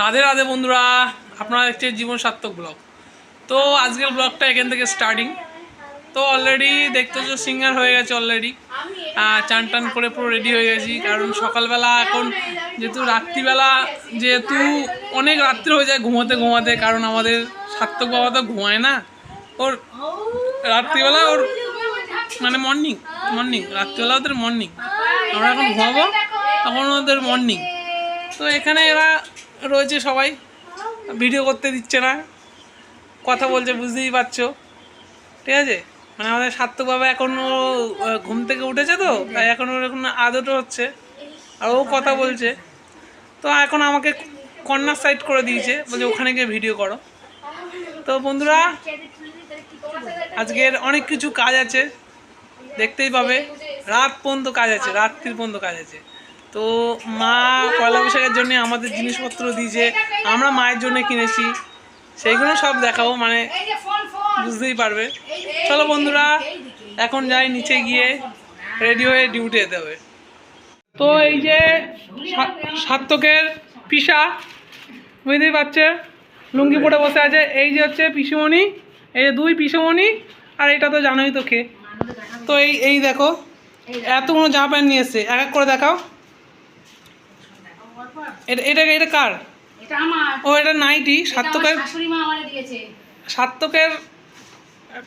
রাধে রাধে বন্ধুরা, আপনারা দেখছেন জীবন সার্থক ব্লগ। তো আজকের ব্লগটা এখান থেকে স্টার্টিং তো অলরেডি দেখতেছো সিঙ্গার হয়ে গেছে অলরেডি চান টান করে পুরো রেডি হয়ে গেছি, কারণ সকালবেলা এখন যেহেতু রাত্রিবেলা, যেহেতু অনেক রাত্রি হয়ে যায় ঘুমাতে ঘুমাতে, কারণ আমাদের সার্থক বাবা তো ঘুমায় না। ওর রাত্রিবেলা ওর মানে মর্নিং মর্নিং রাত্রিবেলা ওদের মর্নিং আমরা এখন ঘুমাবো, তখন ওদের মর্নিং তো এখানে এরা রয়েছে সবাই। ভিডিও করতে দিচ্ছে না। কথা বলছে, বুঝতেই পারছ। ঠিক আছে? মানে আমাদের সার্থকভাবে এখনও ঘুম থেকে উঠেছে তো, তাই এখন ওর এখন আদতও হচ্ছে। আর ও কথা বলছে। তো এখন আমাকে কর্নার সাইড করে দিয়েছে, বলছে ওখানে গিয়ে ভিডিও করো। তো বন্ধুরা, আজকের অনেক কিছু কাজ আছে, দেখতেই পাবে। রাত পর্যন্ত কাজ আছে, রাত্রির পর্যন্ত কাজ আছে। তো মা পয়লা বৈশাখের জন্য আমাদের জিনিসপত্র দিয়েছে আমরা মায়ের জন্য কিনেছি। সেইগুলো সব দেখাবো মানে বুঝতেই পারবে। চলো বন্ধুরা, এখন যাই নিচে গিয়ে রেডি হয়ে ডিউটি যেতে হবে। তো এই যে সার্থকের পিসা, বুঝতেই পারছে? লুঙ্গি পরে বসে আছে। এই যে হচ্ছে পিসুমণি, এই যে দুই পিসুমণি, আর এটা তো জানোই তো কে তো এই এই দেখো, এতগুলো জামা প্যান্ট নিয়ে এসছে। এক এক করে দেখাও। এটা এটা এটা কার? এটা আমার। ও এটা নাইটি সার্থকের শাশুড়ি মা আমারে দিয়েছে। সার্থকের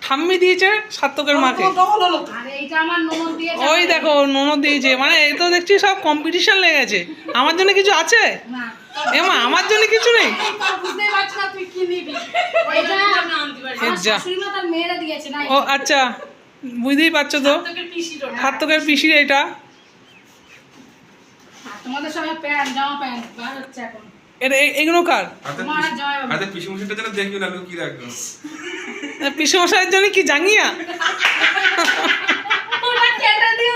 ঠাম্মি দিয়েছে সার্থকের মাকে। আর এইটা আমার ননদ দিয়েছে ওই দেখো ননদ দিয়েছে। মানে এই তো দেখছি সব কম্পিটিশন লেগেছে আমার জন্য কিছু আছে? না। এমা আমার জন্য কিছু নেই। বুঝতেই পারছি না তুই কি নিবি। এটা আমার যা। শাশুড়ি মা তার মেয়েরা দিয়েছে না ও আচ্ছা। বুঝতেই পারছ তো? সার্থকের পিসির এটা। তোমাদের সবাই প্যান্ট জামা প্যান্ট বার হচ্ছে এখন। এটা এগুলো কার? পিসি মুসিটা যেন দেখবি না লুকিয়ে রাখব? পিসি মশাইয়ের জন্য কি জাঙ্গিয়া? এটা দুই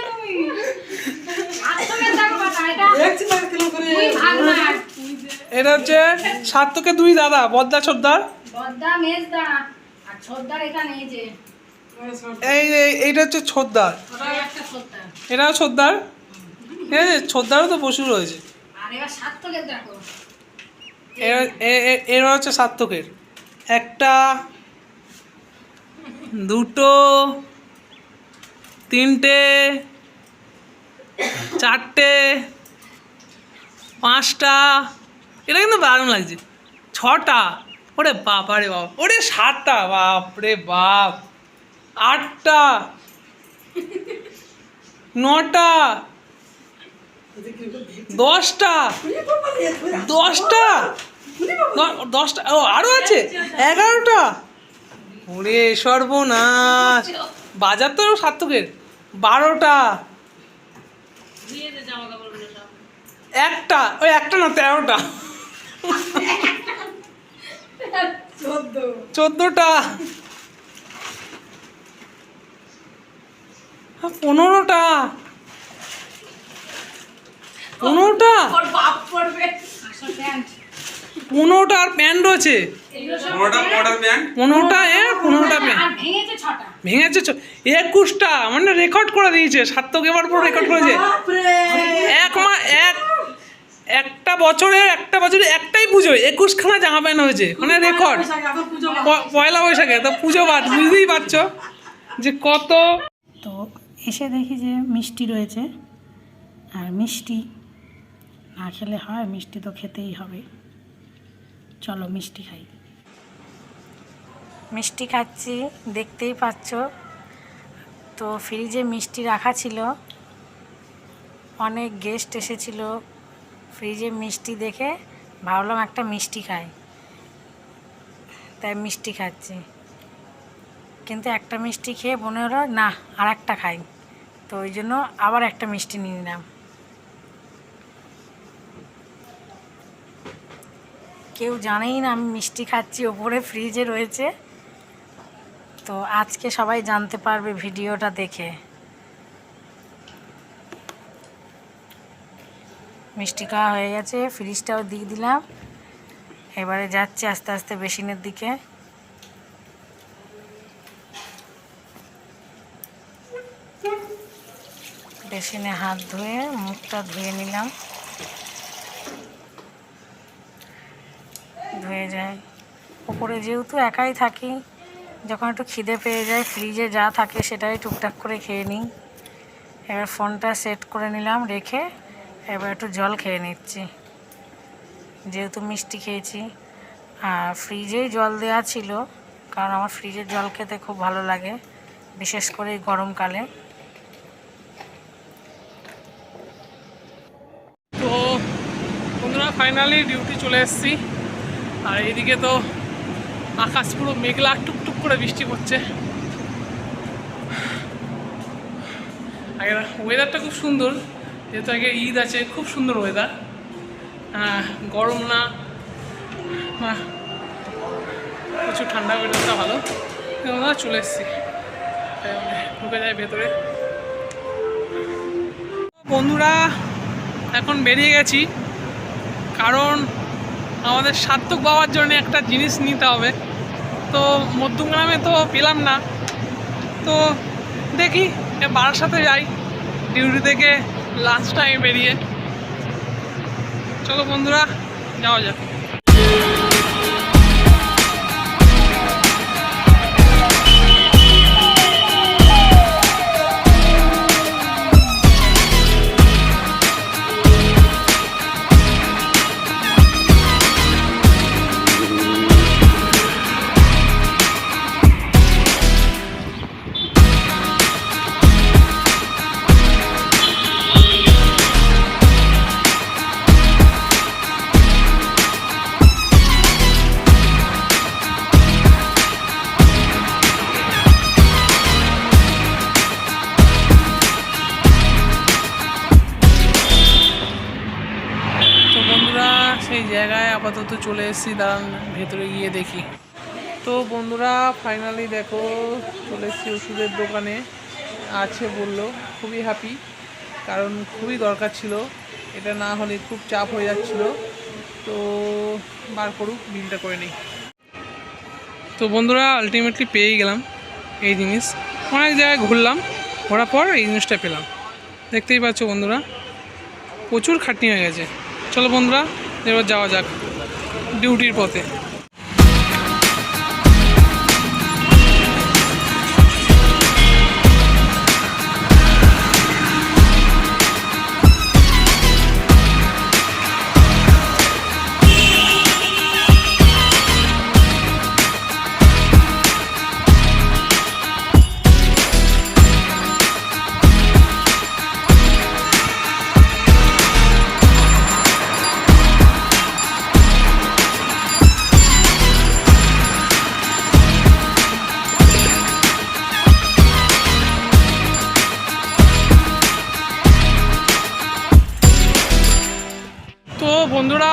ভাগ না। হচ্ছে সার্থকের দুই দাদা বদ্দা সর্দার এই এইটা হচ্ছে ছোদ্দার এটাও ছোদ্দার ঠিক আছে ছোদ্দারও তো পশু রয়েছে। আর এরা- হচ্ছে সার্থকের। একটা দুটো তিনটে চারটে পাঁচটা এটা কিন্তু দারুণ লাগছে। ছটা। ওরে বাবা রে বাবা। ওরে সাতটা। বাপ রে বাপ। আটটা। নটা। দশটা? দশটা? দশটা? ও আরও আছে? এগারোটা? ওরে সর্বনাশ। বাজার তো সার্থকের। বারোটা। একটা, ওই একটা না, তেরোটা। চোদ্দোটা। পনেরোটা। পনেরোটা? পনেরোটা আর প্যান্ট রয়েছে পনেরোটা পনেরোটা প্যান্ট? এ পনেরোটা প্যান্ট। ভেঙেছে চ- একুশটা মানে রেকর্ড করে দিয়েছে সার্থক এবার পুরো রেকর্ড করেছে এক মা এক একটা বছরে একটা বছরে একটাই পুজো একুশখানা জামা প্যান্ট হয়েছে মানে রেকর্ড পয়লা বৈশাখে তো পুজো বাদ বুঝতেই পারছ যে কত তো এসে দেখি যে মিষ্টি রয়েছে আর মিষ্টি না খেলে হয়, মিষ্টি তো খেতেই হবে। চলো মিষ্টি খাই। মিষ্টি খাচ্ছি, দেখতেই পাচ্ছ। তো ফ্রিজে মিষ্টি রাখা ছিল। অনেক গেস্ট এসেছিল ফ্রিজে মিষ্টি দেখে। ভাবলাম একটা মিষ্টি খাই। তাই মিষ্টি খাচ্ছি। কিন্তু একটা মিষ্টি খেয়ে হলো, না আর একটা খাই। তো ওই জন্য আবার একটা মিষ্টি নিয়ে নিলাম। কেউ জানেই না, আমি মিষ্টি খাচ্ছি, ওপরে ফ্রিজে রয়েছে। তো আজকে সবাই জানতে পারবে ভিডিওটা দেখে। মিষ্টি খাওয়া হয়ে গেছে ফ্রিজটাও দিয়ে দিলাম। এবারে যাচ্ছে আস্তে আস্তে বেসিনের দিকে। বেসিনে হাত ধুয়ে, মুখটা ধুয়ে নিলাম। ধুয়ে যায়। ওপরে যেহেতু একাই থাকি, যখন একটু খিদে পেয়ে যায় ফ্রিজে যা থাকে সেটাই টুকটাক করে খেয়ে নিই। এবার ফোনটা সেট করে নিলাম, রেখে এবার একটু জল খেয়ে নিচ্ছি। যেহেতু মিষ্টি খেয়েছি। আর ফ্রিজেই জল দেওয়া ছিল, কারণ আমার ফ্রিজের জল খেতে খুব ভালো লাগে, বিশেষ করে গরমকালে। তো বন্ধুরা ফাইনালি ডিউটি চলে এসেছি। আর এদিকে তো আকাশ পুরো মেঘলা, টুকটুক করে বৃষ্টি পড়ছে। আগে ওয়েদারটা খুব সুন্দর, যেহেতু আগে ঈদ আছে, খুব সুন্দর ওয়েদার গরম না প্রচুর ঠান্ডা ওয়েদারটা ভালো। আমরা চলে এসেছি। ঢুকে যায় ভেতরে। বন্ধুরা, এখন বেরিয়ে গেছি। কারণ আমাদের সার্থক পাওয়ার জন্য একটা জিনিস নিতে হবে। তো মধ্যমগ্রামে তো পেলাম না। তো দেখি সাথে যাই, ডিউটি থেকে লাস্ট টাইম বেরিয়ে। চলো বন্ধুরা, যাওয়া যাক। জায়গায় আপাতত চলে এসেছি, দাঁড়ান ভেতরে গিয়ে দেখি। তো বন্ধুরা ফাইনালি দেখো, চলে এসেছি ওষুধের দোকানে, আছে বলল, খুবই হ্যাপি কারণ খুবই দরকার ছিল। এটা না হলে খুব চাপ হয়ে যাচ্ছিল। তো বার করুক, বিলটা করে নিই। তো বন্ধুরা আলটিমেটলি পেয়েই গেলাম এই জিনিস। অনেক জায়গায় ঘুরলাম, ঘোরার পর এই জিনিসটা পেলাম। দেখতেই পাচ্ছ বন্ধুরা, প্রচুর খাটনি হয়ে গেছে। চলো বন্ধুরা এবার যাওয়া যাক ডিউটির পথে।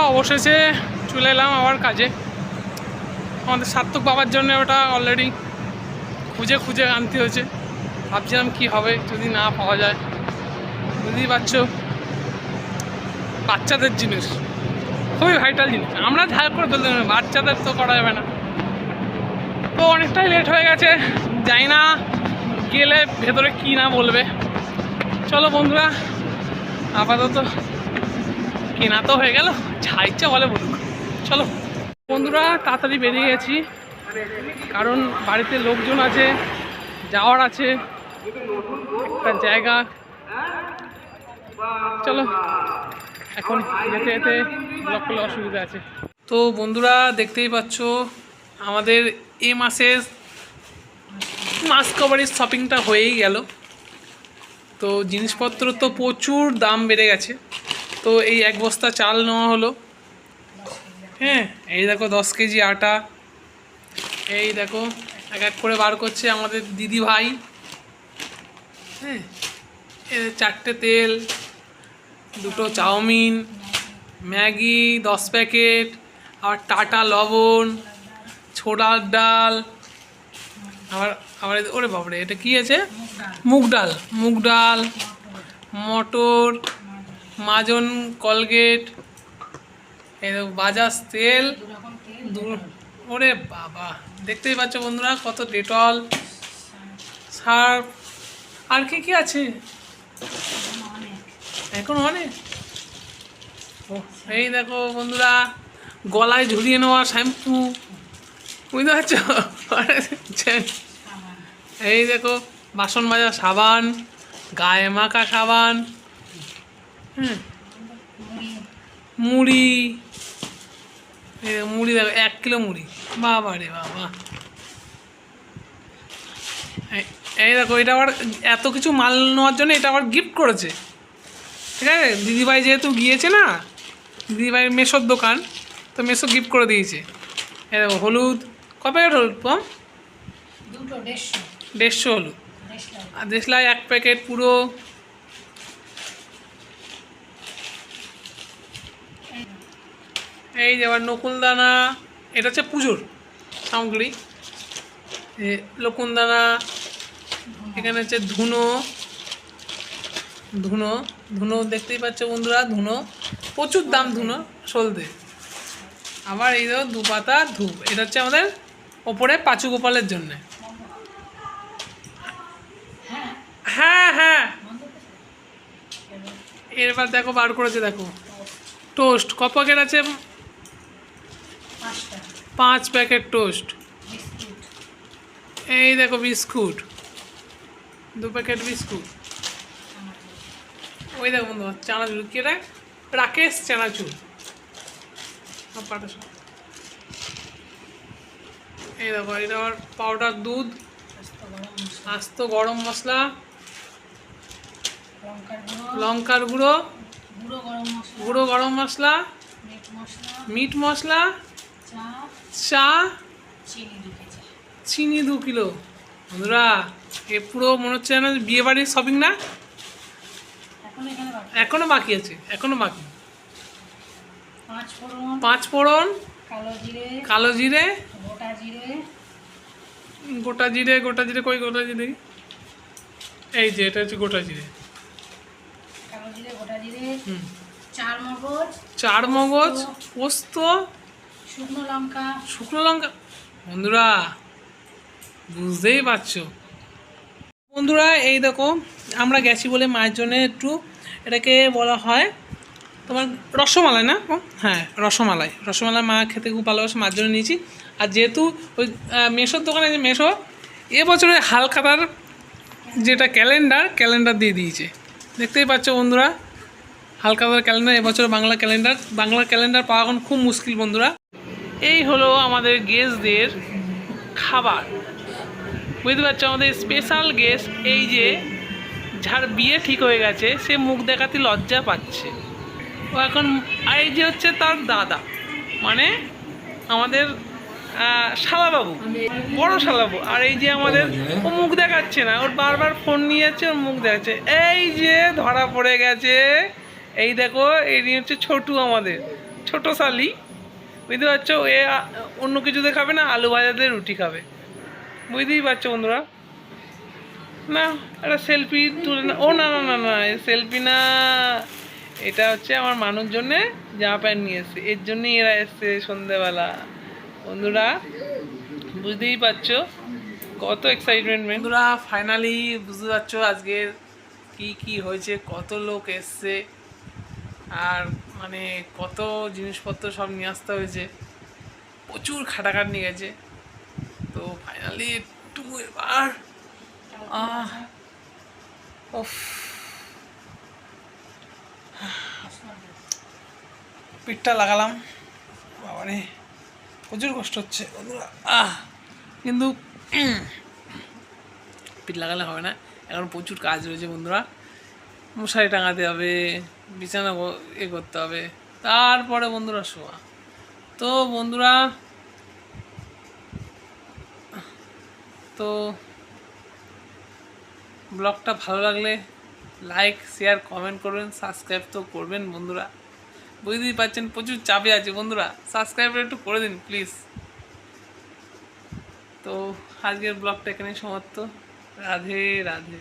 অবশেষে চলে এলাম আবার কাজে। আমাদের সার্থক বাবার জন্য ওটা অলরেডি খুঁজে খুঁজে আনতে হয়েছে। ভাবছিলাম কি হবে, যদি না পাওয়া যায়। বুঝতেই পারছ? বাচ্চাদের জিনিস। খুবই ভাইটাল জিনিস। আমরা ঝাল করে তুলতে পারি বাচ্চাদের তো করা যাবে না। তো অনেকটাই লেট হয়ে গেছে। জানি না গেলে ভেতরে কি না বলবে। চলো বন্ধুরা, আপাতত কেনা তো হয়ে গেল, যা ইচ্ছা বলে বলুক। চলো। বন্ধুরা, তাড়াতাড়ি বেরিয়ে গেছি, কারণ বাড়িতে লোকজন আছে, যাওয়ার আছে, একটা জায়গা। চলো, এখন যেতে যেতে ব্লক করলে অসুবিধা আছে। তো বন্ধুরা, দেখতেই পাচ্ছ, আমাদের এ মাসের মাস কভারের শপিংটা হয়েই গেল। তো জিনিসপত্র তো প্রচুর দাম বেড়ে গেছে। তো এই এক বস্তা চাল নেওয়া হলো। হ্যাঁ এই দেখো দশ কেজি আটা। এই দেখো, এক এক করে বার করছে আমাদের দিদি ভাই। হ্যাঁ চারটে তেল, দুটো চাউমিন, ম্যাগি, দশ প্যাকেট, আবার টাটা লবণ, ছোলার ডাল, আবার আবার ওরে বাবরে এটা কি আছে? মুগ ডাল মুগ ডাল, মটর মাজন, কলগেট বাজাজ তেল। ওরে বাবা, দেখতেই পাচ্ছ বন্ধুরা কত ডেটল। সার্ফ, আর কি কি আছে? এখন অনেক। এই দেখো বন্ধুরা, গলায় ঝুলিয়ে নেওয়া শ্যাম্পু। বুঝতে পারছ? এই দেখো, বাসন মাজা সাবান, গায়ে মাখা সাবান। হুম মুড়ি মুড়ি দেখো এক কিলো মুড়ি। বাবা রে বাবা। এই- দেখো এটা আবার এত কিছু মাল নেওয়ার জন্য এটা আবার গিফট করেছে। ঠিক আছে? দিদিভাই যেহেতু গিয়েছে না দিদিভাইয়ের মেসোর দোকান তো মেশো গিফট করে দিয়েছে। এই দেখো হলুদ ক প্যাকেট হলুদ পম দুটো দেড়শো। হলুদ। আর দেশলাই এক প্যাকেট পুরো এই যে আবার নকুলদানা, এটা হচ্ছে পুজোর সামগ্রী। লকুনদানা, এখানে হচ্ছে ধুনো ধুনো ধুনো দেখতেই পাচ্ছ বন্ধুরা, ধুনো, প্রচুর দাম ধুনো সলতে। আবার এই দেখো দু পাতা ধূপ, এটা হচ্ছে আমাদের ওপরে পাঁচু গোপালের জন্যে। হ্যাঁ হ্যাঁ। এরবার দেখো বার করেছে, দেখো। টোস্ট ক প্যাকেট আছে পাঁচ প্যাকেট টোস্ট। এই দেখো বিস্কুট। দু প্যাকেট বিস্কুট। ওই দেখো বন্ধু চানাচুর। কি এটা? রাকেশ চানাচুর। এই দেখো এটা আবার পাউডার দুধ। আস্ত গরম মশলা। লঙ্কার গুঁড়ো। গুঁড়ো। গরম মশলা। মিট মশলা। চা চিনি দু কিলো। বন্ধুরা এ পুরো মনে হচ্ছে যেন বিয়ে বাড়ির শপিং না? এখন বাকি। আছে এখনও বাকি। পাঁচ ফোড়ন পাঁচ ফোড়ন কালো জিরে কালো জিরে। গোটা জিরে। গোটা জিরে গোটা জিরে কই গোটা জিরে? এই যে এটা হচ্ছে গোটা জিরে। কালো জিরে গোটা জিরে। হুম। চার মগজ চার মগজ পোস্ত শুকনো লঙ্কা। শুকনো লঙ্কা? বন্ধুরা, বুঝতেই পারছ। বন্ধুরা, এই দেখো, আমরা গেছি বলে মায়ের জন্য একটু এটাকে বলা হয় তোমার রসমালাই না? হ্যাঁ রসমালাই। রসমালাই মা খেতে খুব ভালোবাসে, মার জন্য নিয়েছি। আর যেহেতু ওই মেশোর দোকানে যে মেশো এবছরে হালখাতার যেটা ক্যালেন্ডার ক্যালেন্ডার দিয়ে দিয়েছে। দেখতেই পাচ্ছ বন্ধুরা, হালখাতার ক্যালেন্ডার এবছর বাংলা ক্যালেন্ডার বাংলা ক্যালেন্ডার পাওয়া এখন খুব মুশকিল বন্ধুরা। এই হলো আমাদের গেস্টদের খাবার। বুঝতে পারছ? আমাদের স্পেশাল গেস্ট এই যে, যার বিয়ে ঠিক হয়ে গেছে, সে মুখ দেখাতে লজ্জা পাচ্ছে। ও এখন, আর এই যে হচ্ছে তার দাদা মানে আমাদের শালাবাবু, বড় শালাবাবু। আর এই যে আমাদের, ও মুখ দেখাচ্ছে না, ওর বারবার ফোন নিয়ে যাচ্ছে, ওর মুখ দেখাচ্ছে। এই যে ধরা পড়ে গেছে, এই দেখো, এই হচ্ছে ছোটু আমাদের, ছোট শালি। বুঝতে পারছ? এ অন্য কিছুতে খাবে না, আলু ভাজাতে রুটি খাবে। বুঝতেই পারছ বন্ধুরা? না, একটা সেলফি তুলে না ও, না না না না সেলফি না। এটা হচ্ছে আমার মানুষ জন্যে জামা প্যান্ট নিয়ে এসছে। এর জন্যই এরা এসছে সন্ধেবেলা। বন্ধুরা, বুঝতেই পারছ? কত এক্সাইটমেন্ট বন্ধুরা ফাইনালি বুঝতে পারছ আজকের কি কি হয়েছে, কত লোক এসছে। আর মানে কত জিনিসপত্র সব নিয়ে আসতে হয়েছে প্রচুর খাটাখাট নিয়ে গেছে। তো ফাইনালি একটু এবার পিঠটা লাগালাম। মানে প্রচুর কষ্ট হচ্ছে। বন্ধুরা, আহ, কিন্তু পিঠ লাগালে হবে না। এখন প্রচুর কাজ রয়েছে বন্ধুরা। মশারি টাঙাতে হবে, বিছানা এ করতে হবে। তারপরে বন্ধুরা শোয়া। তো বন্ধুরা, তো ব্লগটা ভালো লাগলে লাইক, শেয়ার, কমেন্ট করবেন, সাবস্ক্রাইব তো করবেন বন্ধুরা। বুঝতেই পারছেন, প্রচুর চাপে আছে বন্ধুরা। সাবস্ক্রাইব একটু করে দিন, প্লিজ। তো আজকের ব্লগটা এখানে সমাপ্ত। রাধে রাধে।